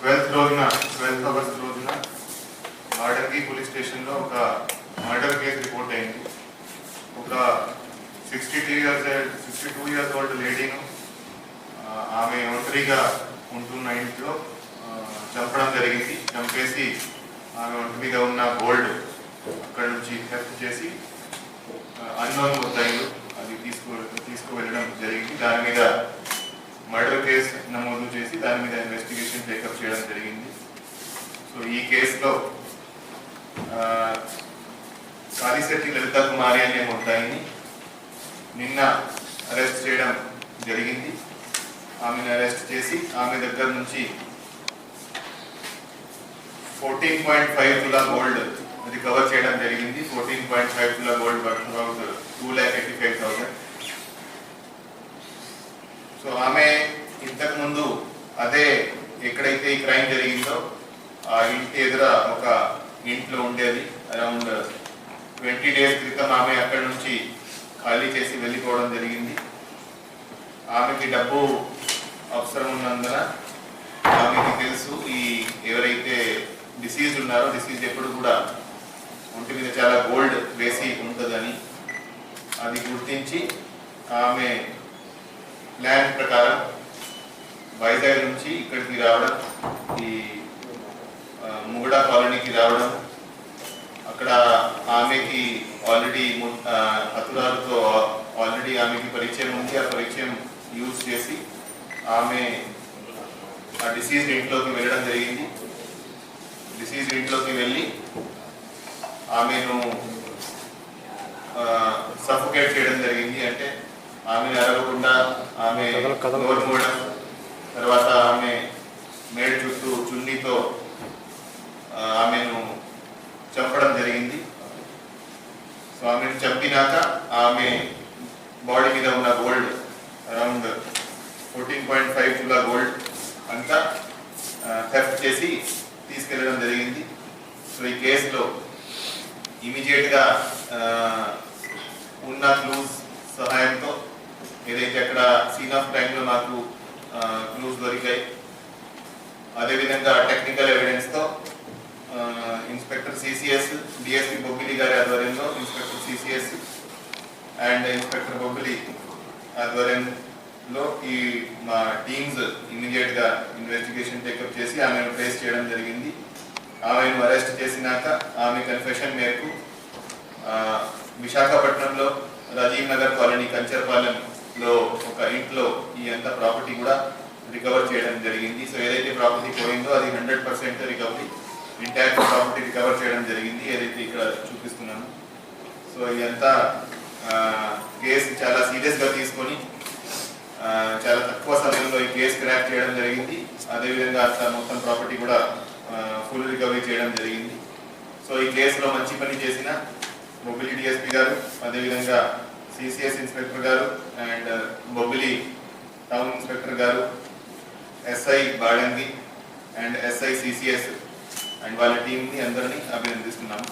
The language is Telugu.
ట్వెల్త్ రోజున ట్వెల్త్ అవర్స్ రోజున మాడర్కి పోలీస్ స్టేషన్లో ఒక మర్డర్ కేసు రిపోర్ట్ అయింది. ఒక sixty two years sixty two years old లేడీను ఆమె ఒంటరిగా ఉంటున్న ఇంట్లో చంపడం జరిగింది. చంపేసి ఆమె ఒంటి మీద ఉన్న గోల్డ్ అక్కడి నుంచి హెల్ప్ చేసి అన్నోన్ ముద్దాయిలు అది తీసుకు తీసుకువెళ్ళడం జరిగింది. దాని మీద మర్డర్ కేసు నమోదు చేసి దాని మీద ఇన్వెస్టిగేషన్ టేకప్ చేయడం జరిగింది. సో ఈ కేసులో కాళీశెట్టి లలిత కుమారి అనే ముద్దాయిని నిన్న అరెస్ట్ చేయడం జరిగింది. ఆమెను అరెస్ట్ చేసి ఆమె దగ్గర నుంచి fourteen point five tola gold recover చేయడం జరిగింది. Fourteen point five tola gold worth about two lakh eighty five thousand so ఆమె ఇంతకు ముందు అదే ఎక్కడైతే ఈ క్రైమ్ జరిగిందో ఆ ఇంటి ఎదుర ఒక ఇంట్లో ఉండేది. అరౌండ్ ట్వంటీ డేస్ క్రితం ఆమె అక్కడి నుంచి ఖాళీ చేసి వెళ్ళిపోవడం జరిగింది. ఆమెకి డబ్బు అవసరం ఉన్నందున ఆమెకి తెలుసు ఈ డిసీజ్ ఉన్నారో డిసీజ్ ఎప్పుడు కూడా ఒంటి మీద చాలా గోల్డ్ వేసి ఉంటుందని అది గుర్తించి ఆమె ప్లాన్ ప్రకారం వైజాగ్ నుంచి ఇక్కడికి రావడం ఈ ముగడా కాలనీకి రావడం అక్కడ ఆమెకి ఆల్రెడీ హతురాలతో ఆల్రెడీ ఆమెకి పరిచయం ఉంది. ఆ పరిచయం యూజ్ చేసి ఆమె ఆ డిసీజ్ ఇంట్లోకి వెళ్ళడం జరిగింది. డిసీజ్ ఇంట్లోకి వెళ్ళి ఆమెను సఫోకేట్ చేయడం జరిగింది. అంటే ఆమెను అరగకుండా ఆమె నోరు మూయడం తర్వాత ఆమె మేడ చుట్టూ చున్నీతో ఆమెను చంపడం జరిగింది. సో ఆమెను చంపినాక ఆమె బాడీ మీద ఉన్న gold around fourteen point five tola gold అంతా థెఫ్ట్ చేసి తీసుకెళ్ళడం జరిగింది. సో ఈ కేసులో ఇమీడియట్గా ఉన్న క్లూస్ సహాయంతో ఏదైతే అక్కడ సీన్ ఆఫ్ టైంలో నాకు క్లూస్ దొరికాయి అదేవిధంగా టెక్నికల్ ఎవిడెన్స్తో ఇన్స్పెక్టర్ సిసిఎస్ డిఎస్పి బొబ్బిలి గారి ఆధ్వర్యంలో inspector CCS and inspector Bobbili లో ఈ మా టీమ్స్ ఇమీడియట్గా ఇన్వెస్టిగేషన్ టేకప్ చేసి ఆమెను ట్రేస్ చేయడం జరిగింది. ఆమెను అరెస్ట్ చేసినాక ఆమె కన్ఫెషన్ మేరకు విశాఖపట్నంలో రాజీవ్ నగర్ కాలనీ కంచర్పాలెంలో ఒక ఇంట్లో ఈ అంత ప్రాపర్టీ కూడా రికవర్ చేయడం జరిగింది. సో ఏదైతే ప్రాపర్టీ పోయిందో అది hundred percent recovery intact property recover చేయడం జరిగింది. ఏదైతే ఇక్కడ చూపిస్తున్నాను. సో ఇదంతా కేసు చాలా సీరియస్గా తీసుకొని చాలా తక్కువ సమయంలో ఈ కేసు క్రాక్ చేయడం జరిగింది. అదేవిధంగా అట్లా మొత్తం ప్రాపర్టీ కూడా ఫుల్ రికవరీ చేయడం జరిగింది. సో ఈ కేసులో మంచి పని చేసిన బొబ్బిలి డిఎస్పీ గారు అదేవిధంగా సిసిఎస్ ఇన్స్పెక్టర్ గారు అండ్ బొబ్బిలి టౌన్ ఇన్స్పెక్టర్ గారు SI Badangi and SI CCS and వాళ్ళ టీంని అందరినీ అభినందిస్తున్నాము.